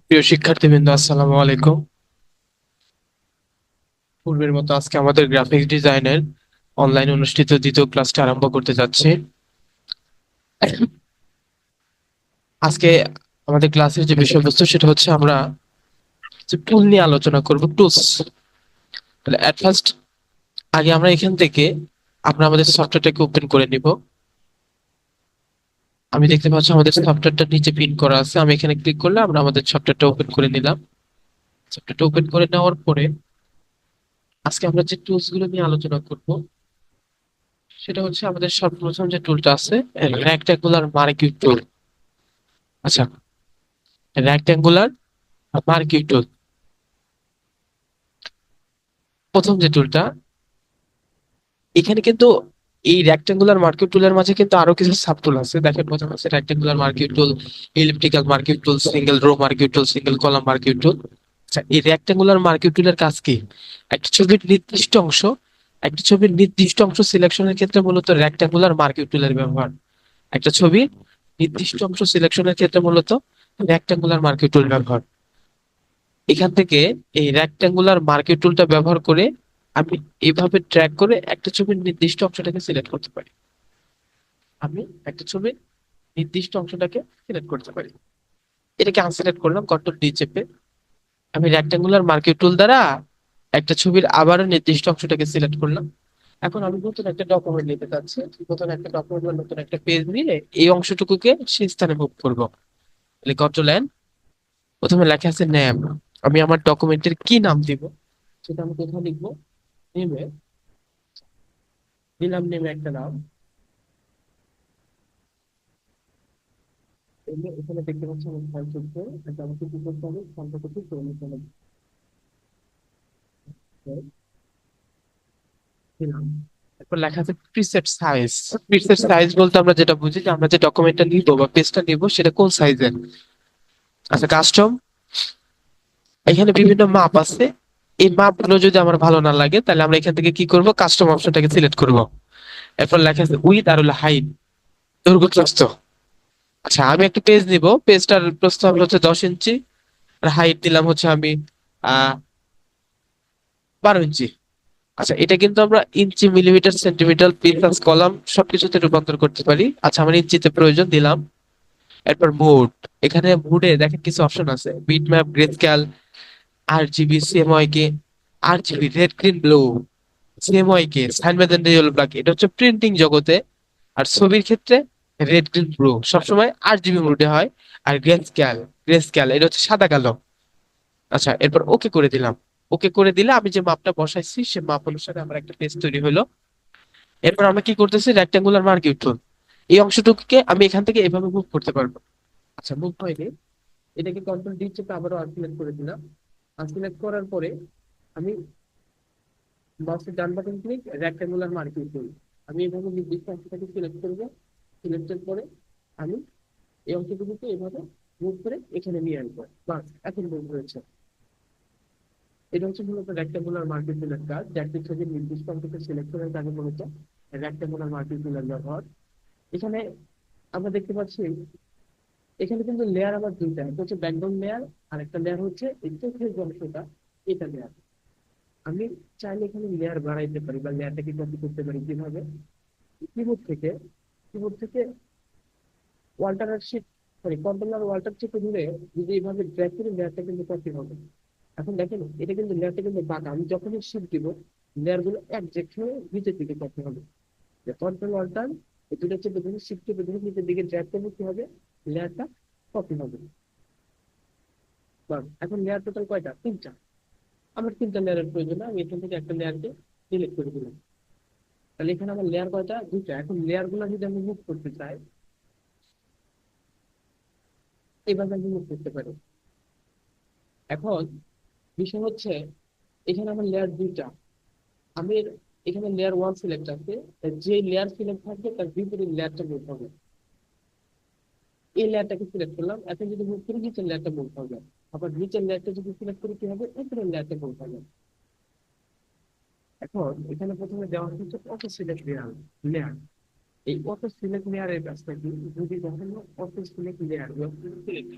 প্রিয় শিক্ষার্থীবৃন্দ, আসসালামু আলাইকুম। পূর্বের মতো আজকে আমাদের গ্রাফিক্স ডিজাইনের অনলাইন অনুষ্ঠিত দ্বিতীয় ক্লাসটা আরম্ভ করতে যাচ্ছি। আজকে আমাদের ক্লাসের যে বিষয়বস্তু, সেটা হচ্ছে আমরা টুল নিয়ে আলোচনা করব টুলস তাহলে অ্যাট ফার্স্ট আগে আমরা এখান থেকে আমরা আমাদের সফটওয়্যারটাকে ওপেন করে নিব। আমি দেখতে পাচ্ছি আমাদের সফটওয়্যারটা নিচে পিন করা আছে। আমি এখানে ক্লিক করলে আমরা আমাদের সফটওয়্যারটা ওপেন করে নিলাম। সফটওয়্যারটা ওপেন করে নেওয়ার পরে আজকে আমরা যে টুলসগুলো নিয়ে আলোচনা করব, সেটা হচ্ছে আমাদের সর্বপ্রথম যে টুলটা আছে রেক্ট্যাঙ্গুলার মার্কিং টুল আচ্ছা রেক্ট্যাঙ্গুলার মার্কিং টুল প্রথম যে টুলটা এখানে কিন্তু এই রেক্ট্যাঙ্গুলার মার্কিং টুলের মাঝে কিন্তু আরও কিছু সাব টুল আছে। দেখেন প্রথম আছে rectangular marking tool elliptical marking tool single row marking tool single column marking tool আচ্ছা এই রেক্ট্যাঙ্গুলার মার্কিং টুলের কাজ কি? একটা ছবির নির্দিষ্ট অংশ, একটা ছবির নির্দিষ্ট অংশ সিলেকশনের ক্ষেত্রে মূলত রেক্ট্যাঙ্গুলার মার্কিং টুলের ব্যবহার। একটা ছবির নির্দিষ্ট অংশ সিলেকশনের ক্ষেত্রে মূলত রেক্ট্যাঙ্গুলার মার্কিং টুল ব্যবহার। এখান থেকে এই রেক্ট্যাঙ্গুলার মার্কিং টুলটা ব্যবহার করে আমি এইভাবে ট্র্যাক করে একটা ছবির নির্দিষ্ট অংশটাকে সিলেক্ট করতে পারি। আমি একটা ছবির নির্দিষ্ট অংশটাকে সিলেক্ট করতে পারি। এটাকে আনসিলেক্ট করলাম কন্ট্রোল ডি চেপে। আমি রেক্টাঙ্গুলার মার্কিং টুল দ্বারা একটা ছবির আবারও নির্দিষ্ট অংশটাকে সিলেক্ট করলাম। এখন আমি নতুন একটা ডকুমেন্ট নিতে চাচ্ছি। নতুন একটা ডকুমেন্ট বা নতুন একটা পেজ নিয়ে এই অংশটুকুকে সেই স্থানে মুভ করব। তাহলে কন্ট্রোল এন প্রথমে লেখা আছে নেম আমি আমার ডকুমেন্টের কি নাম দিব? সেটা আমি কোথাও লিখব? নেমে দিলাম নেমে একটা নাম। এখানে দেখতে পাচ্ছি ফাইল চলছে এটা আমাকে কি করতে হবে? ফাইলটা করতে করে দিলাম। লেখা আছে প্রিসেট সাইজ প্রিসেট সাইজ বলতে আমরা যেটা বুঝি যে আমরা যে ডকুমেন্টটা নিব বা পেজটা নিব, সেটা কোন সাইজের আচ্ছা কাস্টম এখানে বিভিন্ন মাপ আছে। এই মাপগুলো যদি আমার ভালো না লাগে, তাহলে আমরা এখান থেকে কি করব? কাস্টম অপশনটাকে সিলেক্ট করব। এরপর লেখা আছে উইথ আর হাইট দৈর্ঘ্য প্রস্থ আচ্ছা আমি একটা পেজ নিব। পেজটার প্রস্থ হচ্ছে দশ ইঞ্চি, আর হাইট দিলাম হচ্ছে আমি বারো ইঞ্চি। আচ্ছা এটা কিন্তু আমরা inch millimetre centimetre pixels column সবকিছুতে রূপান্তর করতে পারি। আচ্ছা আমার ইঞ্চিতে প্রয়োজন দিলাম। এরপর মুড এখানে মুডে দেখেন কিছু অপশন আছে। বিট ম্যাপ গ্রেস্কেল আর কে R GB red green blue কে সাইন ইয়েলো ব্ল্যাক এটা হচ্ছে প্রিন্টিং জগতে। আর ছবির ক্ষেত্রে রেড গ্রিন ব্লু সবসময় আর জিবি মুডে হয়। আর গ্রেস্কেল গ্রেস্কেল এটা হচ্ছে সাদা কালো। আচ্ছা এরপর ওকে করে দিলাম। ওকে করে দিলে আমি যে মাপটা বসাইছি, সে মাপ অনুসারে আমার একটা পেজ তৈরি হলো। এরপর আমরা কি করতেছি? রেক্ট্যাঙ্গুলার মার্কিং টুল এই অংশটুকুকে আমি এখান থেকে এভাবে মুভ করতে পারব। আচ্ছা মুভ হয়নি। এটাকে কন্ট্রোল ডি চেপে আবারও আনসিলেক্ট করে দিলাম। আনসিলেক্ট করার পরে আমি মাউসের ডান button click rectangular marking tool আমি এভাবে নির্দিষ্ট অংশটাকে সিলেক্ট করব। সিলেক্টের পরে আমি এই অংশটুকুকে এভাবে মুভ করে এখানে নিয়ে আসব। বাস, এখন মুভ হয়েছে। এটা হচ্ছে মূলত রেক্ট্যাঙ্গুলার মার্কিং টুলের কাজ। যাকে ছবির নির্দিষ্ট অংশকে সিলেক্ট করার কাজে মূলত রেক্ট্যাঙ্গুলার মার্কিং টুলের ব্যবহার। এখানে আমরা দেখতে পাচ্ছি এখানে কিন্তু লেয়ার আবার দুইটা, একটা হচ্ছে ব্যাকগ্রাউন্ড লেয়ার আর একটা লেয়ার হচ্ছে যে অংশটা এটা লেয়ার আমি চাইলে এখানে লেয়ার বাড়াইতে পারি বা লেয়ারটাকে কপি করতে পারি কীভাবে? কিবোর্ড থেকে কিবোর্ড থেকে ওয়াল্টার শিট সরি কন্ট্রোলার ওয়াল্টার চেপে ধরে যদি এইভাবে ড্র্যাগ করি লেয়ারটা কিন্তু কপি হবে। এখন দেখেন, এটা কিন্তু লেয়ারটা কিন্তু বাঁকা। আমি যখনই শিফট দিব লেয়ারগুলো একজ্যাক্ট হয়ে নিচের দিকে কপি হবে। কন্ট্রোল অল্টার এই দুটো চেপে ধরে শিফট চেপে ধরে নিচের দিকে ড্র্যাগ করলে কি হবে? লেয়ারটা কপি হবে। এখন লেয়ার টোটাল কয়টা? তিনটা। আমার তিনটা লেয়ারের প্রয়োজন, আমি এখান থেকে একটা লেয়ারকে সিলেক্ট করে দিলাম। তাহলে এখানে আমার লেয়ার কয়টা? দুইটা। এখন লেয়ারগুলো যদি আমি মুভ করতে চাই, এইভাবে আমি মুভ করতে পারি। এখন বিষয় হচ্ছে, এখানে আমার লেয়ার দুইটা। আমি এখানে লেয়ার ওয়ান সিলেক্ট আছে যে লেয়ার সিলেক্ট থাকবে, তার বিপরীত লেয়ারটা মুভ হবে। এই লেয়ারটাকে সিলেক্ট করলাম। এখন যদি মুভ করি নিচের লেয়ারটা মুভ হবে আবার নিচের লেয়ারটা যদি সিলেক্ট করি কি হবে? উপরের লেয়ারটা মুভ হবে এখন এখানে প্রথমে দেওয়া হচ্ছে অটো সিলেক্ট লেয়ার লেয়ার এই অটো সিলেক্ট লেয়ারের কাজটা কি? যদি কখনো অটো সিলেক্ট লেয়ার সিলেক্ট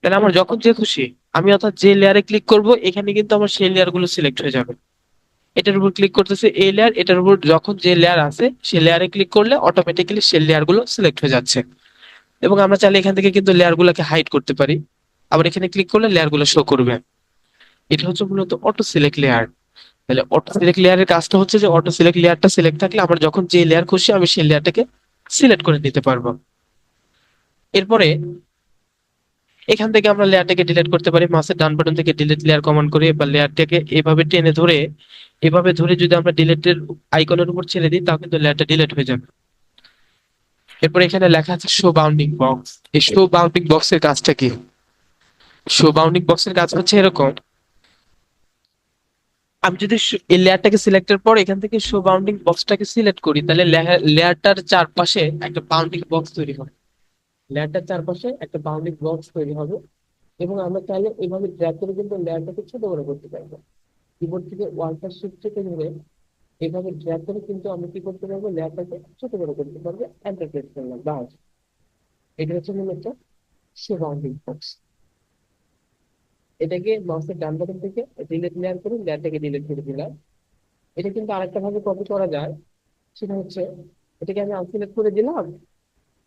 তাহলে আমার যখন যে খুশি, আমি অর্থাৎ যে লেয়ারে ক্লিক করব, এখানে কিন্তু আমার সেই লেয়ারগুলো সিলেক্ট হয়ে যাবে। এটার উপর ক্লিক করতেছে এই লেয়ার এটার উপর যখন যে লেয়ার আছে, সেই লেয়ারে ক্লিক করলে অটোমেটিক্যালি সেই লেয়ারগুলো সিলেক্ট হয়ে যাচ্ছে। এবং আমরা চাইলে এখান থেকে কিন্তু লেয়ার গুলোকে হাইড করতে পারি। আবার এখানে ক্লিক করলে লেয়ারগুলো শো করবে। এটা হচ্ছে মূলত অটো সিলেক্ট লেয়ার তাহলে অটো সিলেক্ট লেয়ারের কাজটা হচ্ছে যে অটো সিলেক্ট লেয়ারটা সিলেক্ট থাকলে আমার যখন যে লেয়ার খুশি আমি সেই লেয়ারটাকে সিলেক্ট করে নিতে পারব। এরপরে এখান থেকে আমরা লেয়ারটাকে ডিলিট করতে পারি। মাউসের ডান বাটন থেকে ডিলিট লেয়ার কমান্ড করে বা লেয়ারটাকে এভাবে টেনে ধরে, এভাবে ধরে যদি আমরা ডিলিটের আইকনের উপর ছেড়ে দিই তাহলে কিন্তু লেয়ারটা ডিলিট হয়ে যাবে। এরপর এখানে লেখা আছে শো বাউন্ডিং বক্স এই শো বাউন্ডিং বক্সের কাজটা কি? শো বাউন্ডিং বক্সের কাজ হচ্ছে এরকম। আমি যদি এই লেয়ারটাকে সিলেক্টের পর এখান থেকে শো বাউন্ডিং বক্সটাকে সিলেক্ট করি, তাহলে লেয়ারটার চারপাশে একটা বাউন্ডিং বক্স তৈরি হবে। লেয়ারটার চারপাশে একটা বাউন্ডিং বক্স তৈরি হবে এবং আমরা চাইলে এইভাবে ড্র্যাগ করে কিন্তু লেয়ারটাকে ছোট বড় করতে পারব। কিবোর্ড থেকে ওয়ালটা শিফট চেপে ধরে এইভাবে ড্র্যাগ করে কিন্তু আমি কি করতে পারব? লেয়ারটাকে ছোট বড় করতে পারব এন্টার প্রেস করলাম, বাস। এটা হচ্ছে মূলত শো বাউন্ডিং বক্স এটাকে মাউসের ডান বাটন থেকে ডিলিট লেয়ার করে লেয়ারটাকে ডিলিট করে দিলাম। এটা কিন্তু আরেকটা ভাবে কপি করা যায়। সেটা হচ্ছে, এটাকে আমি আনসিলেক্ট করে দিলাম।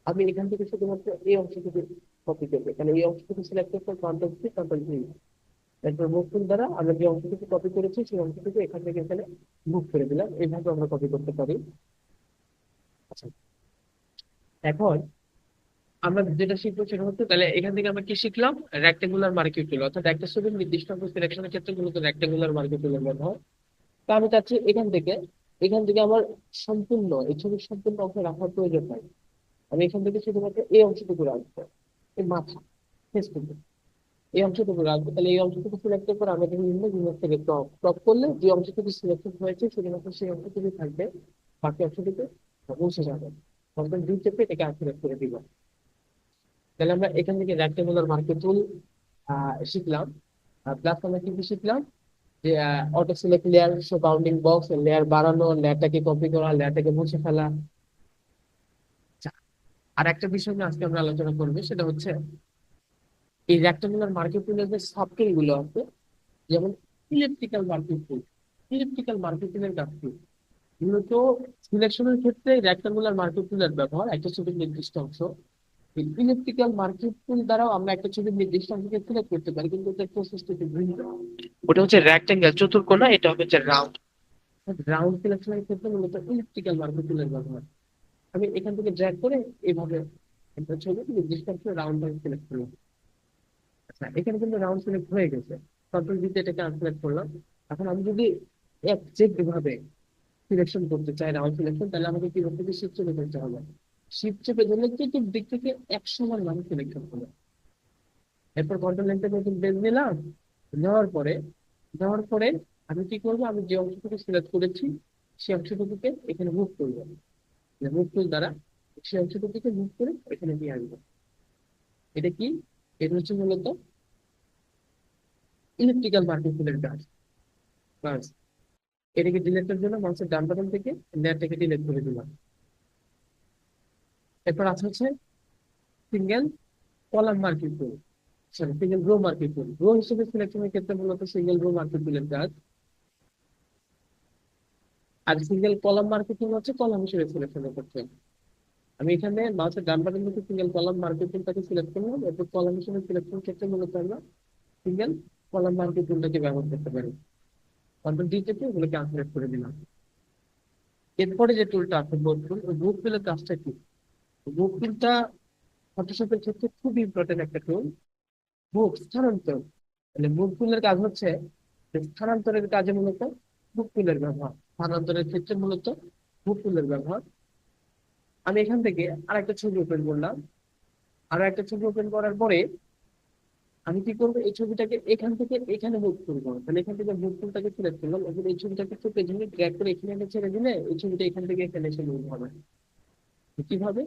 আমি এখান থেকে শুধুমাত্র এই অংশটুকু কপি করব। এখানে এই অংশটুকু সিলেক্ট করতে কন্ট্রোল সি কন্ট্রোল ভি এরপর মুভ টুল দ্বারা আমরা যে অংশটুকু কপি করেছি সেই অংশটুকু এখান থেকে এখানে মুভ করে দিলাম। এইভাবে আমরা কপি করতে পারি। আচ্ছা। এখন আমরা যেটা শিখব সেটা হচ্ছে তাহলে এখান থেকে আমরা কি শিখলাম? রেক্টেঙ্গুলার মার্কিউ টুল অর্থাৎ একটা ছবির নির্দিষ্ট অঙ্ক সিলেকশনের ক্ষেত্রে মূলত রেক্টেঙ্গুলার মার্কিউ টুলের ব্যবহার। তা আমি চাচ্ছি এখান থেকে এখান থেকে আমার সম্পূর্ণ এই ছবির সম্পূর্ণ অংশ রাখার প্রয়োজন নাই। আমি এখান থেকে শুধুমাত্র এই অংশটুকু রাখব এই মাথা ফেসটুকু এই অংশটুকু রাখব। তাহলে এই অংশটুকু সিলেক্টের পর আমরা বিভিন্ন জিনিস থেকে টপ টপ করলে যে অংশটুকু সিলেকশন হয়েছে শুধুমাত্র সেই অংশটুকু থাকবে। বাকি অংশটুকু মুছে যাবে। কন্ট্রোল ডি চেপে এটাকে আনসিলেক্ট করে দিব। তাহলে আমরা এখান থেকে রেক্টেঙ্গুলার মার্কেট টুল শিখলাম। প্লাস আমরা কি কি শিখলাম? যে auto select layer show bounding box layer বাড়ানো লেয়ারটাকে কপি করা লেয়ারটাকে মুছে ফেলা। আচ্ছা, আর একটা বিষয় নিয়ে আজকে আমরা আলোচনা করব সেটা হচ্ছে এই রেক্টাঙ্গুলার মার্কেট টুলের যে সফটওয়্যারগুলো আছে যেমন electrical market tool electrical market টুলের কাজ কি? মূলত সিলেকশনের ক্ষেত্রে রেক্টাঙ্গুলার মার্কেট টুলের ব্যবহার একটা ছবির নির্দিষ্ট অংশ। ইলেকট্রিক্যাল মার্কেট টুল দ্বারাও আমরা একটা ছবির নির্দিষ্ট অংশকে সিলেক্ট করতে পারি কিন্তু ওটার প্রসেসটা ভিন্ন। ওটা হচ্ছে রেক্টাঙ্গেল চতুর্কোণা এটা হচ্ছে রাউন্ড রাউন্ড সিলেকশনের ক্ষেত্রে মূলত ইলেকট্রিক্যাল মার্কেট ব্যবহার। আমি এখান থেকে ড্র্যাগ করে এইভাবে একটা ছবি নির্দিষ্ট অংশ রাউন্ড সিলেক্ট করলাম। আচ্ছা এখানে কিন্তু রাউন্ড সিলেক্ট হয়ে গেছে। কন্ট্রোল দিতে এটাকে আনসিলেক্ট করলাম। এখন আমি যদি একজেক্ট ভাবে সিলেকশন করতে চাই রাউন্ড সিলেকশন তাহলে আমাকে কি করতে হবে? শিফট চেপে করতে হবে। শিফট চেপে ধরলে চতুর্দিক দিক থেকে একশো মান মানুষ সিলেকশন করবে এরপর কন্ট্রোল এন্টার নতুন পেজ নিলাম। নেওয়ার পরে নেওয়ার পরে আমি কি করব? আমি যে অংশটুকু সিলেক্ট করেছি, সেই অংশটুকুকে এখানে মুভ করব। মুভ টুল দ্বারা সেই অংশটুকুকে মুভ করে এখানে নিয়ে আসব। এটা কি? এটা হচ্ছে মূলত ইলেকট্রিক্যাল মার্কেট টুলের কাজ বাস এটাকে ডিলেটের জন্য মাউসের ডান বাটন থেকে লেয়ারটাকে ডিলেট করে দিলাম। এরপর আছে হচ্ছে single column market tool sorry single row market tool row হিসেবে সিলেকশনের ক্ষেত্রে মূলত সিঙ্গেল রো মার্কেট টুলের কাজ। আর সিঙ্গেল কলাম মার্কেট হচ্ছে কলাম হিসেবে সিলেকশন করতে আমি এখানে মাউসের ডান বাটন থেকে সিঙ্গেল কলাম মার্কেট টুলটাকে সিলেক্ট করলাম। এরপর কলাম হিসেবে সিলেকশন ক্ষেত্রে মূলত আমরা সিঙ্গেল কলাম মার্কেট টুলটাকে ব্যবহার করতে পারি। কন্ট্রোল ডি চেপে ওগুলোকে আনসিলেক্ট করে দিলাম। এরপরে যে টুলটা আছে বুক টুল ওই বুক টুলের কাজটা কি? বুক টুলটা ফটোশপের ক্ষেত্রে খুব ইম্পর্টেন্ট একটা টুল বুক স্থানান্তর। মানে বুক টুলের কাজ হচ্ছে স্থানান্তরের কাজে মূলত বুক টুলের ব্যবহার। স্থানান্তরের ক্ষেত্রে মূলত বুক টুলের ব্যবহার। আমি এখান থেকে আরেকটা ছবি ওপেন করলাম। আর একটা ছবি ওপেন করার পরে আমি কি করব? এই ছবিটাকে এখান থেকে এখানে মুভ করব। তাহলে এখান থেকে মুভ টুলটাকে সিলেক্ট করলাম এবার এই ছবিটাকে একটু পেছনে ড্র্যাগ করে এখানে এনে ছেড়ে দিলে এই ছবিটা এখান থেকে এখানে এসে মুভ হবে। কীভাবে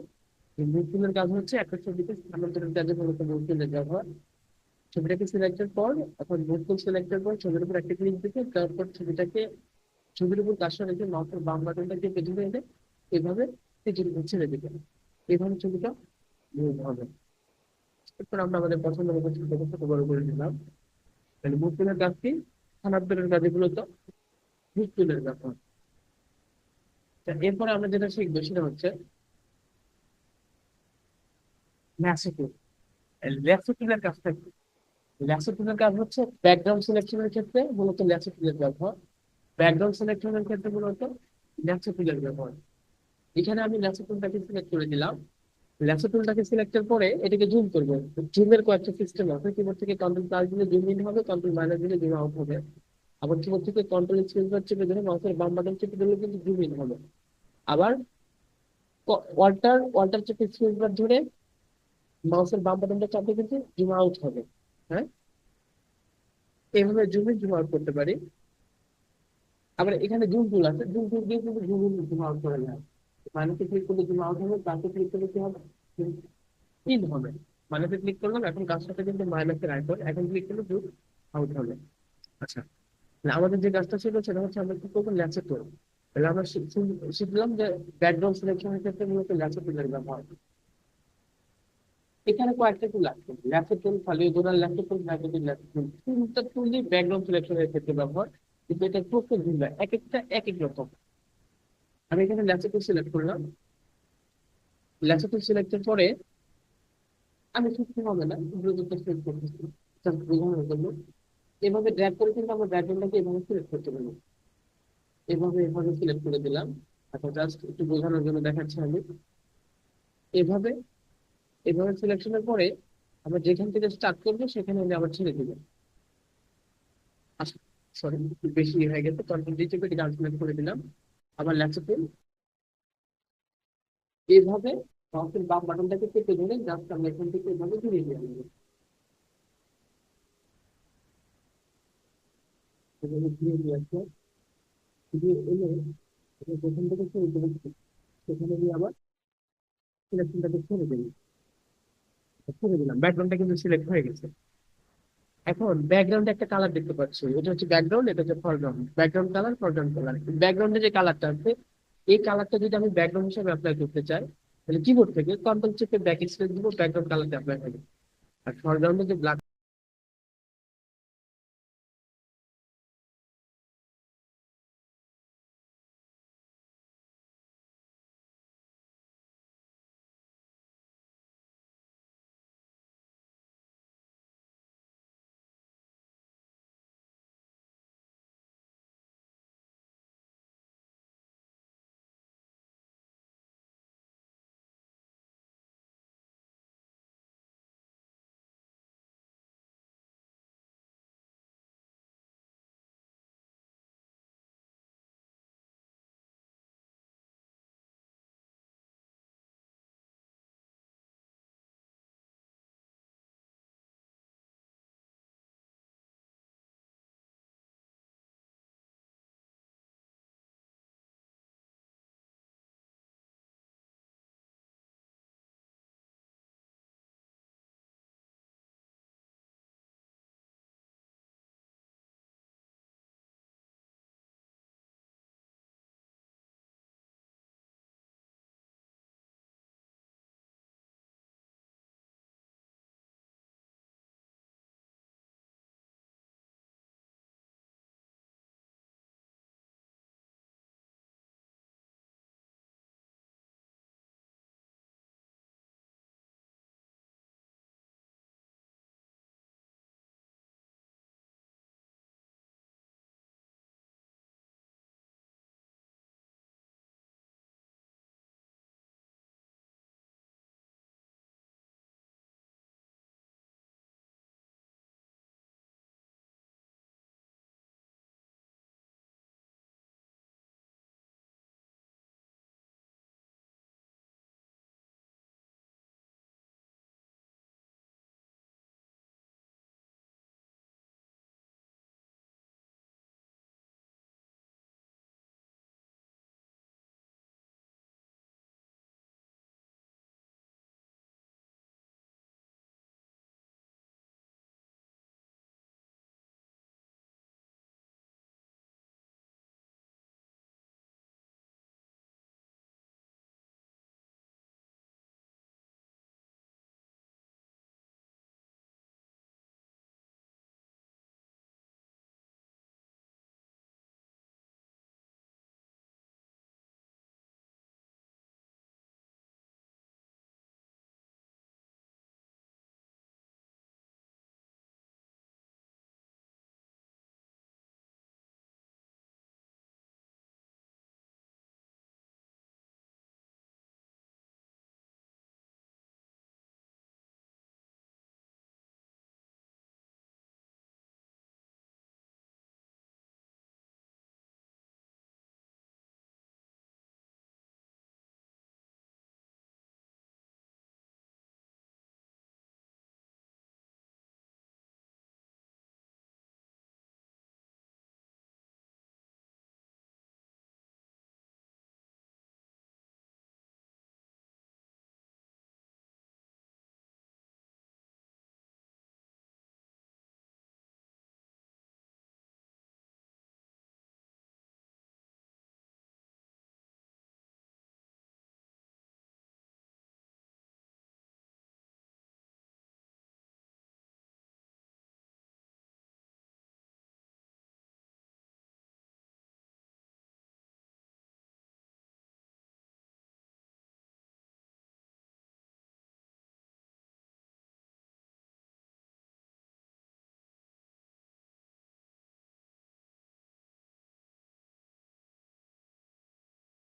মুভ টুলের কাজ হচ্ছে একটা ছবিতে স্থানান্তরের কাজে মূলত মুভ টুলের ব্যবহার। ছবিটাকে সিলেক্টের পর এখন মুভ টুল সিলেক্টের পর ছবির উপর একটা ক্লিক দিতে, তারপর ছবিটাকে, ছবির উপর কাজটা রেখে মাউসের বাম বাটনটাকে পেছনে এনে এভাবে পেছনে ছেড়ে দিবে এইভাবে ছবিটা মুভ হবে। আমরা আমাদের পছন্দ মতো ছোট করে দিলাম। তাহলে স্থানান্তরের কাজে মুখ তুলের ব্যাপার। এরপরে আমরা যেটা শিখব সেটা হচ্ছে ল্যাসোটুলের কাজটা কি? ল্যাসোটুলের কাজ হচ্ছে ব্যাকগ্রাউন্ড সিলেকশনের ক্ষেত্রে মূলত ল্যাসোটুলের ব্যবহার। ব্যাকগ্রাউন্ড সিলেকশনের ক্ষেত্রে মূলত ল্যাসোটুলের ব্যবহার। এখানে আমি ল্যাসোটুলটাকে সিলেক্ট করে দিলাম। ল্যাসো টুলটাকে সিলেক্টের পরে এটাকে জুম করব। জুমের কয়েকটা সিস্টেম আছে কিবোর্ড থেকে কন্ট্রোল প্লাস দিলে জুম ইন হবে কন্ট্রোল মাইনাস দিলে জুম আউট হবে। আবার কিবোর্ড থেকে কন্ট্রোল স্পেস বার চেপে ধরে মাউসের বাম বাটন চেপে ধরলে কিন্তু জুম ইন হবে। আবার ওয়াল্টার ওয়াল্টার চেপে স্পেস বার ধরে মাউসের বাম বাটনটা চাপলে কিন্তু জুম আউট হবে। হ্যাঁ? এইভাবে জুম ইন জুম আউট করতে পারি। আবার এখানে জুম টুল আছে জুম টুল দিয়ে কিন্তু জুম ইন জুম আউট করা যায়। মাইনাসে ক্লিক করলে জুম আউট হবে প্লাসে ক্লিক করলে কি হবে? তিন হবে। মাইনাসে ক্লিক করলাম এখন কাজটাতে কিন্তু মাইনাসের আইকন এখন ক্লিক করলে জুম আউট হবে। আচ্ছা। আমাদের যে কাজটা ছিল সেটা হচ্ছে আমরা কি করব? ল্যাচে করব। তাহলে আমরা শিখলাম যে ব্যাকগ্রাউন্ড সিলেকশনের ক্ষেত্রে মূলত ল্যাচে টুলের ব্যবহার। এখানে কয়েকটা টুল আছে। ল্যাচে টুল খালি দোনার ল্যাচে টুল টুল ল্যাচে টুল তিনটা টুলই ব্যাকগ্রাউন্ড সিলেকশনের ক্ষেত্রে ব্যবহার। কিন্তু এটা প্রত্যেক ভিন্ন এক একটা এক এক রকম। আমি এখানে ল্যাচে সিলেক্ট করলাম। ল্যাচে টুল সিলেক্টের পরে আমি সত্যি হবে না ব্লুটুথটা সিলেক্ট করতেছি বোঝানোর জন্য এভাবে ড্র্যাগ করে কিন্তু আমরা ব্যাকগ্রাউন্ডটাকে এভাবে সিলেক্ট করতে পারি। এভাবে এভাবে সিলেক্ট করে দিলাম। এখন জাস্ট একটু বোঝানোর জন্য দেখাচ্ছি আমি। এভাবে এভাবে সিলেকশনের পরে আমরা যেখান থেকে স্টার্ট করব, সেখানে আমি আবার ছেড়ে দিব। আচ্ছা সরি একটু বেশি হয়ে গেছে কন্ট্রোল ডি চেপে এটাকে করে দিলাম। আবার ল্যাপটপে এইভাবে মাউসের বাম বাটনটাকে চেপে ধরে জাস্ট আমরা এখান থেকে এভাবে ঘুরিয়ে দিয়ে এলে এটা থেকে সেখানে গিয়ে আবার সিলেকশনটাকে ছেড়ে দেবো। ছেড়ে দিলাম। ব্যাকগ্রাউন্ডটা কিন্তু সিলেক্ট হয়ে গেছে। এখন ব্যাকগ্রাউন্ডে একটা কালার দেখতে পাচ্ছি। এটা হচ্ছে ব্যাকগ্রাউন্ড এটা হচ্ছে foreground background colour foreground colour ব্যাকগ্রাউন্ডে যে কালারটা আছে, এই কালারটা যদি আমি ব্যাকগ্রাউন্ড হিসেবে অ্যাপ্লাই করতে চাই, তাহলে কিবোর্ড থেকে কন্ট্রোল চেপে ব্যাক স্পেস দিব ব্যাকগ্রাউন্ড কালারটা অ্যাপ্লাই হবে আর ফরগ্রাউন্ডে যে ব্ল্যাক